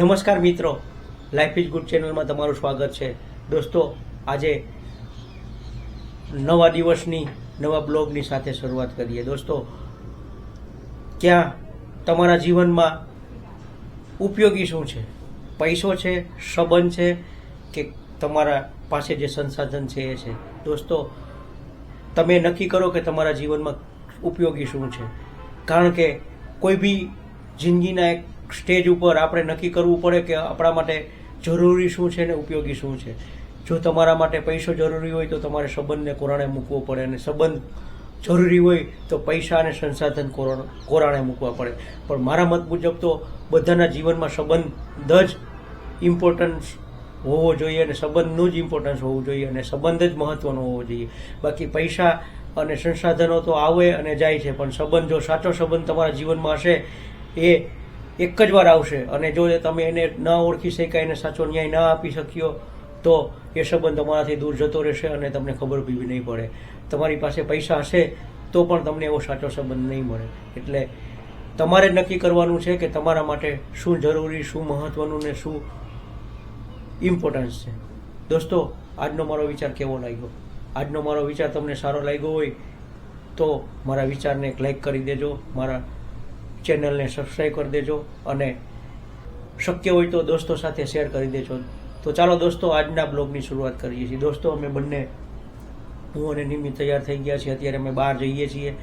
નમસ્કાર મિત્રો. Life is good ચેનલમાં તમારું સ્વાગત છે. દોસ્તો, આજે નવા દિવસની, નવા બ્લોગની સાથે શરૂઆત કરીએ. દોસ્તો, ક્યાં તમારા જીવનમાં ઉપયોગી શું છે? પૈસો છે, સંબંધ છે કે તમારા પાસે જે સંસાધન છે એ છે? દોસ્તો, તમે નક્કી કરો કે તમારા જીવનમાં ઉપયોગી શું છે? કારણ કે કોઈ બી જિંદગીના એક સ્ટેજ ઉપર આપણે નક્કી કરવું પડે કે આપણા માટે જરૂરી શું છે ને ઉપયોગી શું છે. જો તમારા માટે પૈસો જરૂરી હોય તો તમારે સંબંધને કોરાણે મૂકવો પડે અને સંબંધ જરૂરી હોય તો પૈસા અને સંસાધન કોરા- કોરાણે મૂકવા પડે. પણ મારા મત મુજબ તો બધાના જીવનમાં સંબંધ જ ઇમ્પોર્ટન્સ હોવો જોઈએ અને સંબંધનું જ ઇમ્પોર્ટન્સ હોવું જોઈએ અને સંબંધ જ મહત્વનો હોવો જોઈએ. બાકી પૈસા અને સંસાધનો તો આવે અને જાય છે, પણ સંબંધ જો સાચો સંબંધ તમારા જીવનમાં હશે, એ એક જ વાર આવશે. અને જો તમે એને ન ઓળખી શક્યા, એને સાચો ન્યાય ના આપી શક્યો, તો એ સંબંધ તમારાથી દૂર જતો રહેશે અને તમને ખબર બી નહીં પડે. તમારી પાસે પૈસા હશે, તો પણ તમને એવો સાચો સંબંધ નહીં મળે. એટલે તમારે નક્કી કરવાનું છે કે તમારા માટે શું જરૂરી, શું મહત્વનું ને શું ઇમ્પોર્ટન્સ છે. દોસ્તો, આજનો મારો વિચાર કેવો લાગ્યો? આજનો મારો વિચાર તમને સારો લાગ્યો હોય, તો મારા વિચારને એક લાઈક કરી દેજો. મારા ચેનલને સબસ્ક્રાઈબ કરી દેજો અને શક્ય હોય તો દોસ્તો સાથે શેર કરી દેજો. તો ચાલો દોસ્તો, આજના બ્લોગની શરૂઆત કરીએ છીએ. દોસ્તો, અમે બંને હું અને નિમિત તૈયાર થઈ ગયા છીએ. અત્યારે અમે બહાર જઈએ છીએ.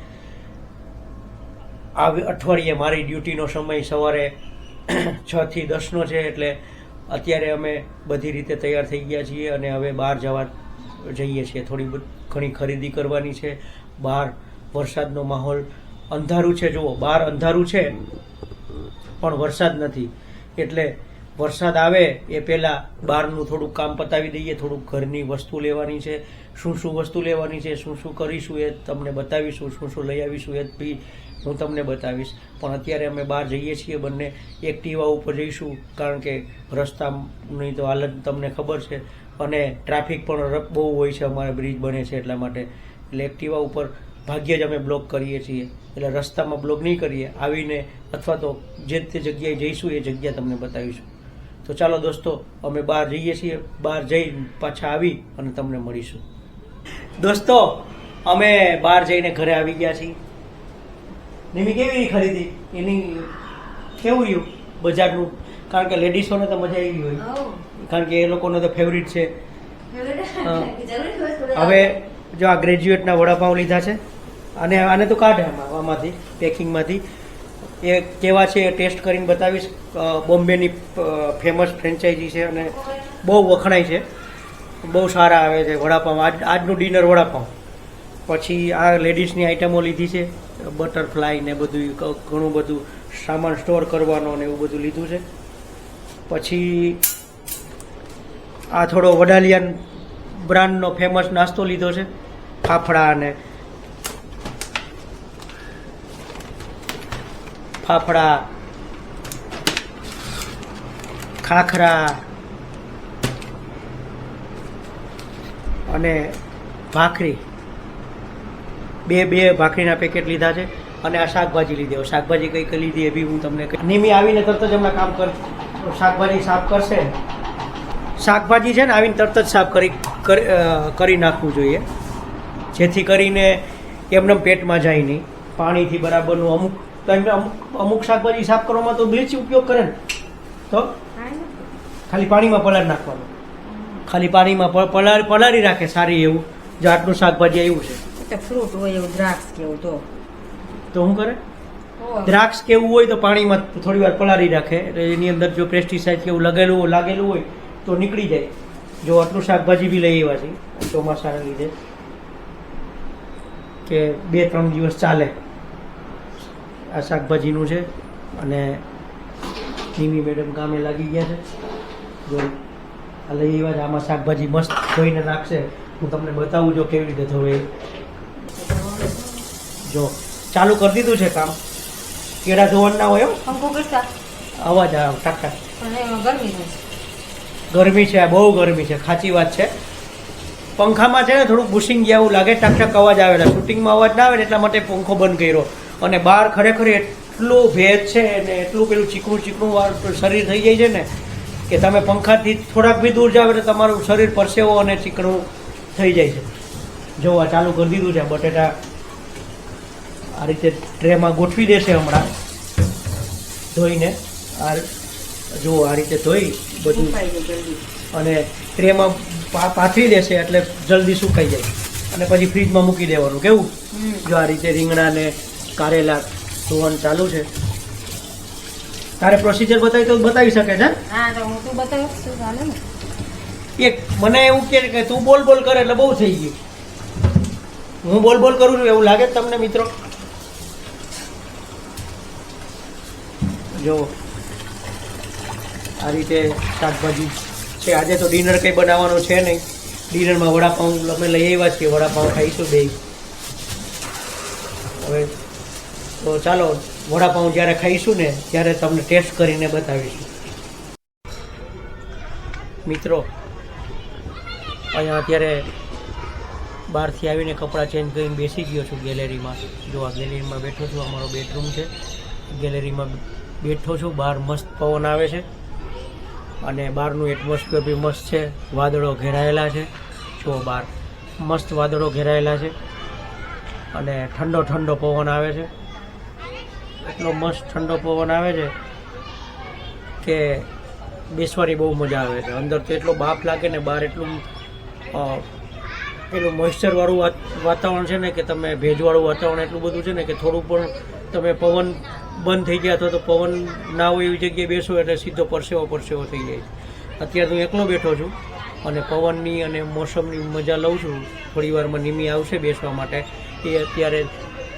આ અઠવાડિયે મારી ડ્યુટીનો સમય સવારે છ થી દસનો છે એટલે અત્યારે અમે બધી રીતે તૈયાર થઈ ગયા છીએ અને હવે બહાર જવા જઈએ છીએ. થોડી ઘણી ખરીદી કરવાની છે. બહાર વરસાદનો માહોલ અંધારું છે, જુઓ બહાર અંધારું છે, પણ વરસાદ નથી. એટલે વરસાદ આવે એ પહેલાં બહારનું થોડુંક કામ પતાવી દઈએ, થોડુંક ઘરની વસ્તુ લેવાની છે. શું શું વસ્તુ લેવાની છે, શું શું કરીશું એ તમને બતાવીશું, શું શું લઈ આવીશું એ બી હું તમને બતાવીશ. પણ અત્યારે અમે બહાર જઈએ છીએ બંને, એક્ટિવા ઉપર જઈશું, કારણ કે રસ્તાની તો હાલત તમને ખબર છે. અને ટ્રાફિક પણ બહુ હોય છે, અમારે બ્રિજ બને છે એટલા માટે. એટલે એક્ટિવા ઉપર ભાગ્યે જ અમે બ્લોક કરીએ છીએ. એટલે રસ્તામાં બ્લોક નહીં કરીએ. આવીને અથવા તો જે તે જગ્યાએ જઈશું એ જગ્યા તમને બતાવીશું. તો ચાલો દોસ્તો અમે બહાર જઈએ છીએ. બહાર જઈ પાછા આવી અને તમને મળીશું. દોસ્તો અમે બહાર જઈને ઘરે આવી ગયા છીએ. નિમી કેવી ખરીદી? એની કેવું રહ્યું બજારનું? કારણ કે લેડીઝોને તો મજા આવી હોય. કારણ કે એ લોકોનો તો ફેવરિટ છે. હવે જો આ ગ્રેજ્યુએટના વડાપાઉં લીધા છે. અને આને તો કાઢે આમાં, આમાંથી પેકિંગમાંથી એ કેવા છે એ ટેસ્ટ કરીને બતાવીશ. બોમ્બેની ફેમસ ફ્રેન્ચાઇઝી છે અને બહુ વખણાય છે. બહુ સારા આવે છે વડાપાઉં. આજ, આજનું ડિનર વડાપાઉં. પછી આ લેડીઝની આઈટમો લીધી છે. બટરફ્લાય ને બધું ઘણું બધું સામાન સ્ટોર કરવાનો ને એવું બધું લીધું છે. પછી આ થોડો વડાલિયન બ્રાન્ડનો ફેમસ નાસ્તો લીધો છે. ફાફડા અને ફાફડા, ખાખરા અને ભાખરી. બે બે ભાખરીના પેકેટ લીધા છે અને આ શાકભાજી લીધી. શાકભાજી કઈ કઈ લીધી એ બી હું તમને નિમી આવીને તરત જ હમણાં કામ કર શાકભાજી સાફ કરશે. શાકભાજી છે ને આવીને તરત જ સાફ કરી- કરી નાખવું જોઈએ. જેથી કરીને એમને પેટમાં જાય નહીં. પાણીથી બરાબરનું અમુક તો એમને અમુક શાકભાજી સાફ કરવામાં તો બ્લીચ ઉપયોગ કરે ને. તો? ખાલી પાણીમાં પલાળી નાખવાનું. ખાલી પાણીમાં પલાળ પલાળી રાખે સારી એવું. જો આટલું શાકભાજી એવું છે. ફ્રૂટ હોય એવું દ્રાક્ષ કેવું તો. તો શું કરે? દ્રાક્ષ કેવું હોય તો પાણીમાં થોડી વાર પલાળી રાખે. એટલે એની અંદર જો પેસ્ટિસાઇડ કેવું લગેલું લાગેલું હોય તો નીકળી જાય. જો આટલું શાકભાજી બી લઈ આવ્યા છે ચોમાસાના લીધે. કે બે ત્રણ દિવસ ચાલે. આ શાકભાજીનું છે અને ધીમી મેડમ કામે લાગી ગયા છે. જો આ લઈ આવ્યા છે આમાં શાકભાજી મસ્ત ધોઈને નાખશે હું તમને બતાવું જો કેવી રીતે ધોવે એ. જો ચાલુ કરી દીધું છે કામ. કેળા ધોવાનું ના હોય. પંખો કરતા? અવાજ આવે ટાક ટાક. ગરમી ગરમી છે આ બહુ ગરમી છે ખાચી વાત છે. પંખામાં છે ને થોડુંક બુશિંગ જેવું લાગે ટક ટક અવાજ આવેલા શૂટિંગમાં અવાજ ના આવે એટલા માટે પંખો બંધ કર્યો. અને બહાર ખરેખર એટલું ભેજ છે ને એટલું પેલું ચીકણું ચીકણું શરીર થઈ જાય છે ને કે તમે પંખાથી થોડાક બી દૂર જાવ એટલે તમારું શરીર પરસેવો અને ચીકણું થઈ જાય છે. જો આ ચાલુ કરી દીધું છે બટેટા આ રીતે ટ્રેમાં ગોઠવી દેશે હમણાં ધોઈને આ જો આ રીતે ધોઈ બધું અને ટ્રેમાં પાથરી દેશે એટલે જલ્દી સુકાઈ જાય. અને પછી ફ્રીજમાં મૂકી દેવાનું કેવું? જો આ રીતે રીંગણા ને કારેલા ધોવાનું ચાલુ છે. તારે પ્રોસિજર બતાવી તો બતાવી શકે છે હા? તો હું તું બતાવ શું ચાલે ને? એક મને એવું કે તું બોલ બોલ કરે એટલે બહુ થઈ ગયું. હું બોલ બોલ કરું છું એવું લાગે તમને મિત્રો? જો આ રીતે શાકભાજી છે. આજે તો ડિનર કંઈ બનાવવાનું છે નહીં. ડિનરમાં વડાપાઉં અમે લઈ આવ્યા છીએ વડાપાઉં ખાઈશું બે. હવે તો ચાલો, વડાપાઉં જ્યારે ખાઈશું ને, ત્યારે તમને ટેસ્ટ કરીને બતાવીશું. મિત્રો, અહીંયા અત્યારે બહારથી આવીને કપડાં ચેન્જ કરીને બેસી ગયો છું ગેલેરીમાં. જો આ ગેલેરીમાં બેઠો છું અમારો બેડરૂમ છે. ગેલેરીમાં બેઠો છું, બહાર મસ્ત પવન આવે છે. અને બહારનું એટમોસ્ફિયર બી મસ્ત છે. વાદળો ઘેરાયેલા છે. જો બહાર મસ્ત વાદળો ઘેરાયેલા છે. અને ઠંડો ઠંડો પવન આવે છે. એટલો મસ્ત ઠંડો પવન આવે છે કે બેસવાની બહુ મજા આવે છે. અંદર તો એટલો બાફ લાગે ને બહાર એટલું એટલું મોઇશ્ચરવાળું વાત, વાતાવરણ છે ને કે તમે ભેજવાળું વાતાવરણ એટલું બધું છે ને કે થોડું પણ તમે પવન બંધ થઈ ગયા અથવા તો પવન ના હોય એવી જગ્યાએ બેસો એટલે સીધો પરસેવો પરસેવો થઈ જાય અત્યારે હું એકલો બેઠો છું અને પવનની અને મોસમની મજા લઉં છું. થોડી વારમાં નિમી આવશે બેસવા માટે. એ અત્યારે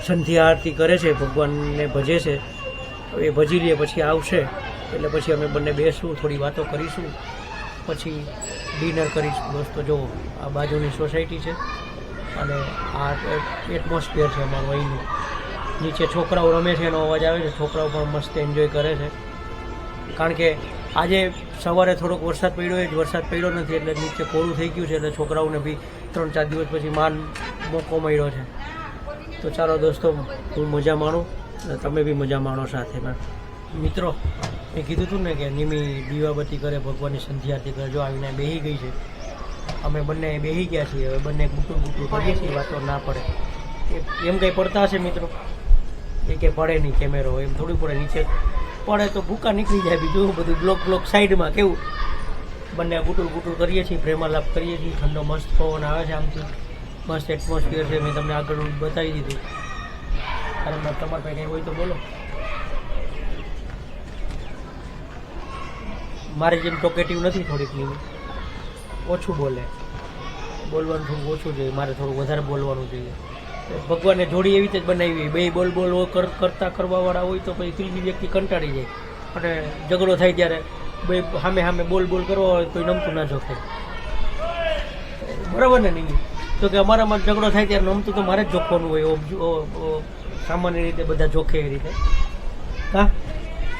સંધ્યા આરતી કરે છે, ભગવાનને ભજે છે. એ ભજી લે, પછી આવશે. એટલે પછી અમે બંને બેસું, થોડી વાતો કરીશું. પછી ડિનર કરીશું. દોસ્તો જો, આ બાજુની સોસાયટી છે. અને આ એટમોસ્ફિયર છે અમારું અહીંનું. નીચે છોકરાઓ રમે છે, એનો અવાજ આવે છે. છોકરાઓ પણ મસ્ત એન્જોય કરે છે. કારણ કે આજે સવારે થોડોક વરસાદ પડ્યો જ વરસાદ પડ્યો નથી, એટલે નીચે કોરું થઈ ગયું છે, એટલે છોકરાઓને બી ત્રણ ચાર દિવસ પછી માન મોકો મળ્યો છે. તો ચાલો દોસ્તો, હું મજા માણું અને તમે બી મજા માણો સાથે. મિત્રો, મેં કીધું હતું ને કે નિમી દીવાબત્તી કરે, ભગવાનની સંધ્યાથી કરે, જો આવીને બેહી ગઈ છે. અમે બંને બેહી ગયા છીએ, હવે બંને ગુટું ગુટું કરીએ છીએ વાતો ના પડે. એમ કંઈ પડતા હશે મિત્રો? એ કે પડે નહીં, કેમેરો એમ થોડું પડે નીચે. પડે તો ભૂકા નીકળી જાય બીજું બધું બ્લોક બ્લોક સાઈડમાં કેવું? બંને ગુટું ગુટું કરીએ છીએ, પ્રેમાલાપ કરીએ છીએ, ઠંડો મસ્ત પવન આવે છે આમથી. મસ્ત એટમોસ્ફિયર છે, મેં તમને આગળ બતાવી દીધું. અને તમારે પાસે કંઈ હોય તો બોલો. મારે જેમ ટોકેટિવ નથી થોડીકની ઓછું બોલે. બોલવાનું થોડું ઓછું જોઈએ. મારે થોડું વધારે બોલવાનું જોઈએ. ભગવાને જોડી એવી રીતે બનાવી હોય. બે બોલ બોલ કરતા કરવાવાળા હોય તો પછી ત્રીજી વ્યક્તિ કંટાળી જાય. અને ઝઘડો થાય ત્યારે બે સામે સામે બોલ બોલ કરવા હોય તો નમતું ના જોખે બરાબર ને નહીં તો કે અમારામાં ઝઘડો થાય ત્યારે નમતું તો મારે જ જોખવાનું હોય સામાન્ય રીતે બધા જોખે એ રીતે. હા?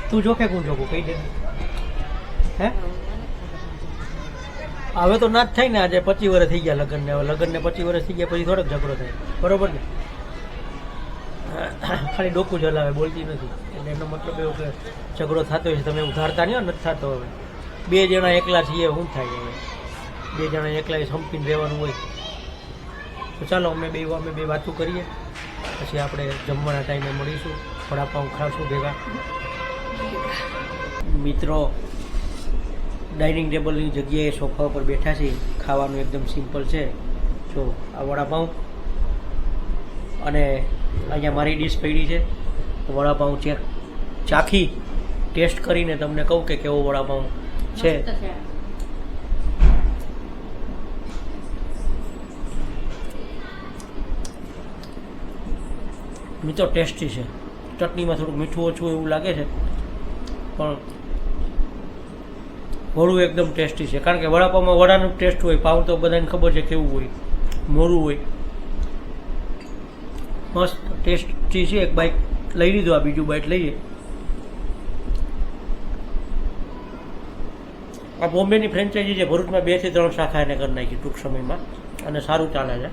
તું જોખે કોણ જોખું? કહી દે. હે? હવે તો ના જ થાય ને આજે પચીસ વર્ષ થઈ ગયા લગ્નને. હવે લગ્નને પચીસ વર્ષ થઈ ગયા પછી થોડોક ઝઘડો થાય. બરોબર ને? ખાલી ડોકું જ હલાવે, બોલતી નથી. એટલે એનો મતલબ એવો કે ઝઘડો થતો હોય તમે ઉધારતા નહીં નથી થતો હવે. બે જણા એકલા છીએ શું થાય હવે. બે જણા એકલા સંપીને રહેવાનું હોય. તો ચાલો અમે બે અમે બે વાતો કરીએ. પછી આપણે જમવાના ટાઈમે મળીશું. વડાપાઉં ખાશું ભેગા. મિત્રો, ડાઇનિંગ ટેબલની જગ્યાએ સોફા ઉપર બેઠા છીએ. ખાવાનું એકદમ સિમ્પલ છે. જો, આ વડાપાઉં. અને અહીંયા મારી ડીશ પડી છે. વડાપાઉં ચેક ચાખી ટેસ્ટ કરીને તમને કહું કે કેવો વડાપાઉં છે. મિત્રો ટેસ્ટી છે. ચટણીમાં થોડુંક મીઠું ઓછું એવું લાગે છે, પણ વડું એકદમ ટેસ્ટી છે. કારણ કે વડાપાવમાં વડાનું ટેસ્ટ હોય પાવ તો બધાને ખબર છે કેવું હોય, મોરું હોય. મસ્ત ટેસ્ટી છે. એક બાઈક લઈ લીધું, આ બીજું બાઈક લઈએ. આ બોમ્બેની ફ્રેન્ચાઇઝી છે ભરૂચમાં બેથી ત્રણ શાખા એને કરી નાખી ટૂંક સમયમાં, અને સારું ચાલે છે.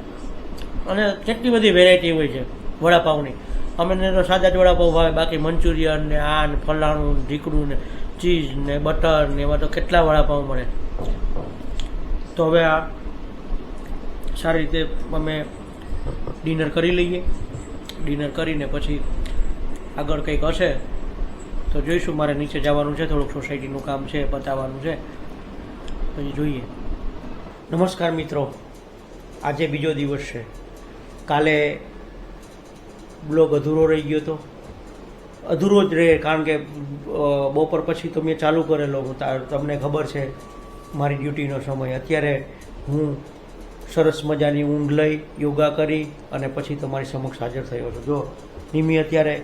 અને કેટલી બધી વેરાયટી હોય છે. વડાપાવની અમે ને તો સાદા જ વડાપાઉં ભાવે. બાકી મંચુરિયન ને આ ને ફલાણું ઢીકડું ને ચીઝ ને બટર ને એવા તો કેટલા વડાપાઉં મળે. તો હવે આ સારી રીતે અમે ડિનર કરી લઈએ. ડિનર કરીને પછી આગળ કંઈક હશે, તો જોઈશું. મારે નીચે જવાનું છે. થોડુંક સોસાયટીનું કામ છે પતાવવાનું છે. પછી જોઈએ. નમસ્કાર મિત્રો. આજે બીજો દિવસ છે. કાલે બ્લોગ અધૂરો રહી ગયો હતો અધૂરો જ રહે, કારણ કે બપોર પછી તો મેં ચાલુ કરેલો. તમને ખબર છે, મારી ડ્યુટીનો સમય. અત્યારે હું સરસ મજાની ઊંઘ લઈ, યોગા કરી અને પછી તમારી સમક્ષ હાજર થયો છું. જો, નિમી અત્યારે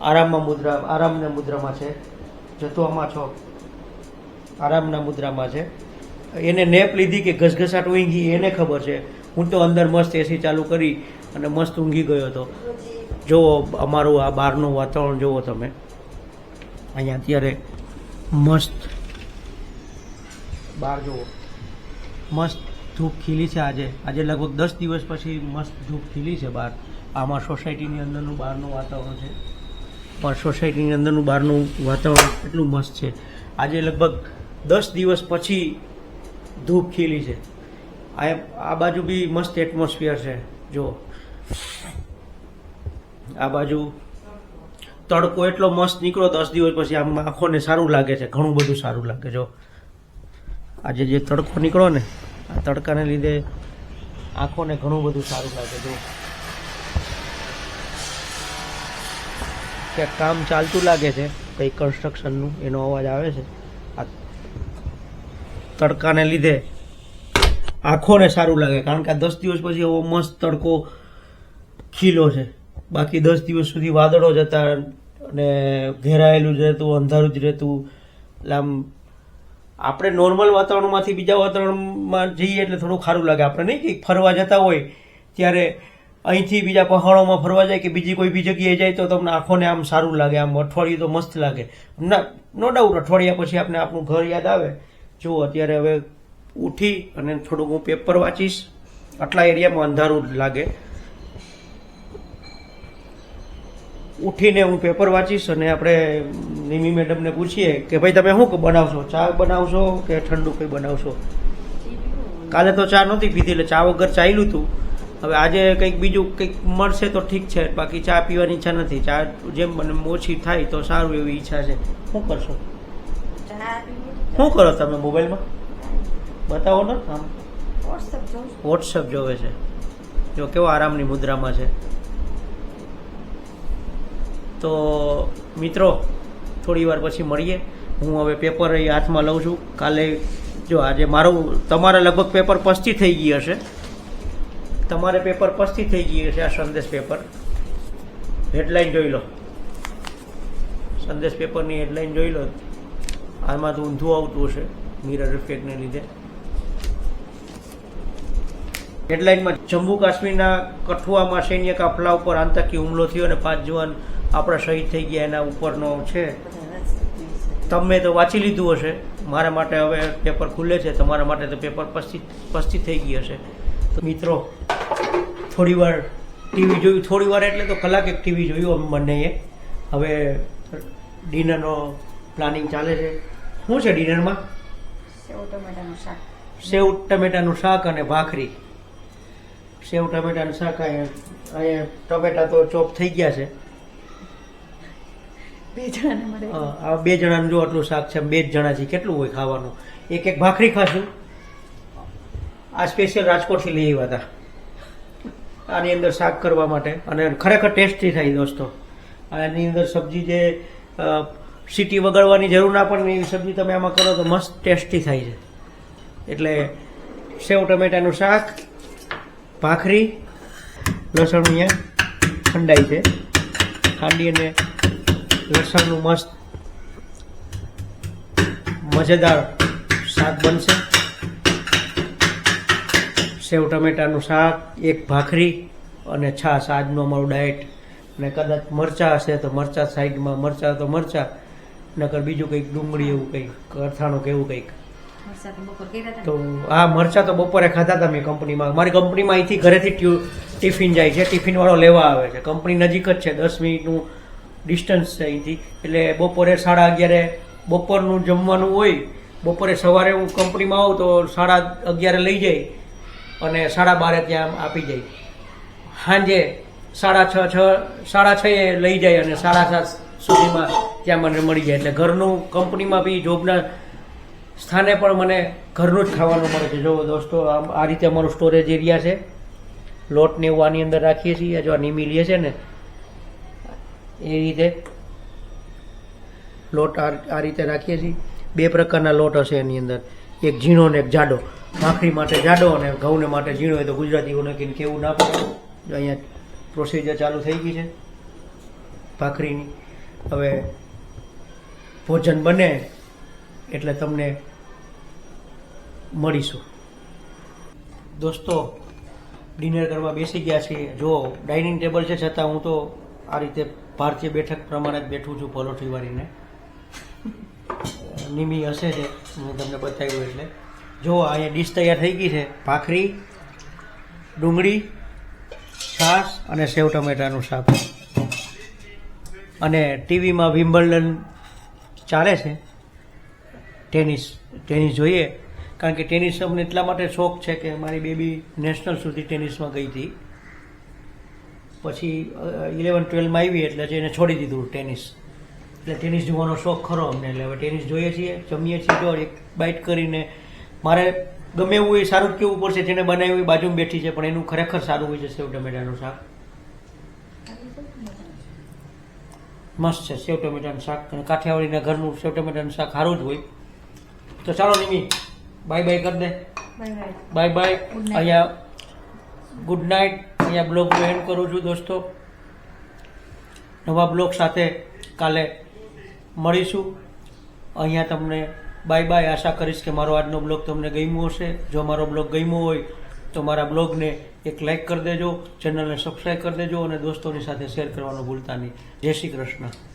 આરામમાં મુદ્રા, આરામના મુદ્રામાં છે. જતોમાં છો. આરામના મુદ્રામાં છે. એને નેપ લીધી કે ઘસઘસાટ ઊંઘી, એને ખબર છે. હું તો અંદર મસ્ત એસી ચાલુ કરી અને મસ્ત ઊંઘી ગયો હતો. જુઓ અમારું આ બહારનું વાતાવરણ જુઓ તમે. અહીંયા અત્યારે મસ્ત બહાર જુઓ મસ્ત ધૂપ ખીલી છે આજે. આજે લગભગ દસ દિવસ પછી મસ્ત ધૂપ ખીલી છે બહાર. આમાં સોસાયટીની અંદરનું બહારનું વાતાવરણ છે. પણ સોસાયટીની અંદરનું બહારનું વાતાવરણ એટલું મસ્ત છે. આજે લગભગ દસ દિવસ પછી ધૂપ ખીલી છે. આ બાજુ બી મસ્ત એટમોસ્ફિયર છે. જુઓ. આ બાજુ તડકો એટલો મસ્ત નીકળો દસ દિવસ પછી આમ આંખોને સારું લાગે છે, ઘણું બધું સારું લાગે જો આજે જે તડકો નીકળો ને, આ તડકાને લીધે આંખોને ઘણું બધું સારું લાગે જો ક્યાંક કામ ચાલતું લાગે છે, કંઈ કન્સ્ટ્રક્શનનું એનો અવાજ આવે છે. આ તડકાને લીધે આંખોને સારું લાગે, કારણ કે આ દસ દિવસ પછી એવો મસ્ત તડકો ખીલો છે. બાકી દસ દિવસ સુધી વાદળો જ હતા અને ઘેરાયેલું જ રહેતું, અંધારું જ રહેતું. એટલે આમ આપણે નોર્મલ વાતાવરણમાંથી બીજા વાતાવરણમાં જઈએ એટલે થોડું ખારું લાગે. આપણે નહીં કે ફરવા જતા હોય ત્યારે અહીંથી બીજા પહાડોમાં ફરવા જાય કે બીજી કોઈ બી જગ્યાએ જાય તો તમને આંખોને આમ સારું લાગે, આમ અઠવાડિયું તો મસ્ત લાગે. ના નો ડાઉટ અઠવાડિયા પછી આપણે આપણું ઘર યાદ આવે. જુઓ અત્યારે હવે ઉઠી અને થોડુંક હું પેપર વાંચીશ. આટલા એરિયામાં અંધારું જ લાગે. ઉઠીને હું પેપર વાંચીશ અને આપણે નિમી મેડમને પૂછીએ કે ભાઈ તમે શું બનાવશો? ચા બનાવશો કે ઠંડુ કંઈ બનાવશો? કાલે તો ચા નહોતી પીધી એટલે ચા વગર ચાલ્યું હતું. હવે આજે કંઈક બીજું કંઈક મળશે તો ઠીક છે બાકી ચા પીવાની ઈચ્છા નથી. ચા જેમ મને ઓછી થાય તો સારું એવી ઈચ્છા છે. શું કરશો? શું કરો તમે મોબાઈલમાં? બતાવો ને આમ. વોટ્સઅપ વોટ્સઅપ જોવે છે. જો કેવો આરામની મુદ્રામાં છે. તો મિત્રો, થોડી વાર પછી મળીએ. હું હવે પેપર એ હાથમાં લઉં છું. કાલે જો આજે મારું, તમારે લગભગ પેપર પસ્તી થઈ ગઈ હશે. તમારે પેપર પસ્તી થઈ ગઈ હશે આ સંદેશ પેપર હેડલાઇન જોઈ લો. સંદેશ પેપરની હેડલાઇન જોઈ લો. આમાં તો ઊંધું આવતું હશે મિરર ઇફેક્ટને લીધે. હેડલાઇનમાં જમ્મુ કાશ્મીરના કઠુઆમાં સૈન્ય કાફલા ઉપર આતંકી હુમલો થયો અને પાંચ જવાન આપણા શહીદ થઈ ગયા એના ઉપરનો છે. તમે તો વાંચી લીધું હશે. મારા માટે હવે પેપર ખુલે છે તમારા માટે તો પેપર પસ્તી પસ્તી થઈ ગઈ હશે. તો મિત્રો થોડી વાર ટીવી જોયું. થોડી વાર એટલે તો કલાક એક ટીવી જોયું અમે બંનેએ હવે ડિનરનો પ્લાનિંગ ચાલે છે. શું છે ડિનરમાં? સેવ ટમેટાનું શાક. સેવ ટમેટાનું શાક અને ભાખરી. સેવ ટમેટાનું શાક અહીંયા ટમેટા તો ચોપ થઈ ગયા છે. બે જણાને આ બે જણાનું જો આટલું શાક છે બે જ જણા છે કેટલું હોય ખાવાનું? એક એક ભાખરી ખાશું. આ સ્પેશિયલ રાજકોટથી લઈ આવ્યા હતા. આની અંદર શાક કરવા માટે. અને ખરેખર ટેસ્ટી થાય દોસ્તો. આની અંદર સબ્જી જે સીટી વગાડવાની જરૂર ના પડે એવી સબ્જી તમે આમાં કરો તો મસ્ત ટેસ્ટી થાય છે. એટલે સેવ ટમેટાનું શાક, ભાખરી, લસણ અહીંયા ઠંડાઈ છે. ખાંડી અને લસણનું મસ્ત મજેદાર શાક બનશે. સેવ ટમેટાનું શાક એક ભાખરી અને છાશ. આજનું અમારું ડાયટ અને કદાચ મરચાં હશે તો મરચાં સાઈડમાં મરચાં તો મરચાં. નકર બીજું કંઈક ડુંગળી એવું કંઈક અથાણું કે એવું કંઈક. તો આ મરચા તો બપોરે ખાધા હતા મેં કંપનીમાં. મારી કંપનીમાં અહીંથી ઘરેથી ટિફિન જાય છે. ટિફિનવાળો લેવા આવે છે. કંપની નજીક જ છે. દસ મિનિટનું ડિસ્ટન્સ છે અહીંથી. એટલે બપોરે સાડા અગિયારે બપોરનું જમવાનું હોય, બપોરે સવારે હું કંપનીમાં આવું તો સાડા અગિયારે લઈ જાય અને સાડા બારે ત્યાં આપી જાય. સાંજે સાડા છ છ, સાડા છ એ લઈ જાય અને સાડા સાત સુધીમાં ત્યાં મને મળી જાય. એટલે ઘરનું કંપનીમાં બી જોબના સ્થાને પણ મને ઘરનું જ ખાવાનું મળે છે. જો દોસ્તો, આમ આ રીતે અમારું સ્ટોરેજ એરિયા છે. લોટ ને એવું આની અંદર રાખીએ છીએ. જો આ નીમી લઈએ છે ને એ રીતે લોટ આ રીતે રાખીએ છીએ. બે પ્રકારના લોટ હશે એની અંદર. એક ઝીણો ને એક જાડો. ભાખરી માટે જાડો અને ઘઉંને માટે ઝીણો હોય તો ગુજરાતીઓને કહીને કેવું ના પડે. અહીંયા પ્રોસિજર ચાલુ થઈ ગઈ છે ભાખરીની. હવે ભોજન બને એટલે તમને મળીશું. દોસ્તો ડિનર કરવા બેસી ગયા છીએ. જો ડાઇનિંગ ટેબલ છે, છતાં હું તો આ રીતે ભારતીય બેઠક પ્રમાણે બેઠું છું પલોઠી વાળીને. નિમી હશે છે હું તમને બતાવ્યું એટલે. જો, અહીંયા ડીશ તૈયાર થઈ ગઈ છે. ભાખરી, ડુંગળી, છાશ અને સેવ ટમેટાનું શાક. અને ટીવીમાં વિમ્બલ્ડન ચાલે છે. ટેનિસ ટેનિસ જોઈએ. કારણ કે ટેનિસ અમને એટલા માટે શોખ છે કે મારી બેબી નેશનલ સુધી ટેનિસમાં ગઈ હતી. પછી ઇલેવન ટ્વેલ્વમાં આવી એટલે એને છોડી દીધું ટેનિસ. એટલે ટેનિસ જોવાનો શોખ ખરો અમને. એટલે હવે ટેનિસ જોઈએ છીએ જમીએ છીએ જો એક બાઇટ કરીને. મારે ગમે એવું એ સારું જ કેવું પડશે જેને બનાવ્યું એ બાજુમાં બેઠી છે પણ એનું ખરેખર સારું હોય છે સેવ ટમેટાનું શાક. મસ્ત છે સેવ ટમેટાનું શાક. અને કાઠિયાવાડીના ઘરનું સેવ ટમેટાનું શાક સારું જ હોય. તો ચાલો નિમી બાય બાય કરી દે. Bye bye. અહીંયા ગુડ નાઇટ અહીંયા બ્લોગ એન્ડ કરું છું દોસ્તો. નવા બ્લોગ સાથે કાલે મળીશું. અહીંયા તમને બાય બાય આશા કરીશ કે મારો આજનો બ્લોગ તમને ગમ્યો હશે. જો મારો બ્લોગ ગમ્યો હોય તો મારા બ્લોગને એક લાઇક કરી દેજો, ચેનલને સબસ્ક્રાઈબ કરી દેજો અને દોસ્તોની સાથે શેર કરવાનું ભૂલતા નહીં. જય શ્રી કૃષ્ણ.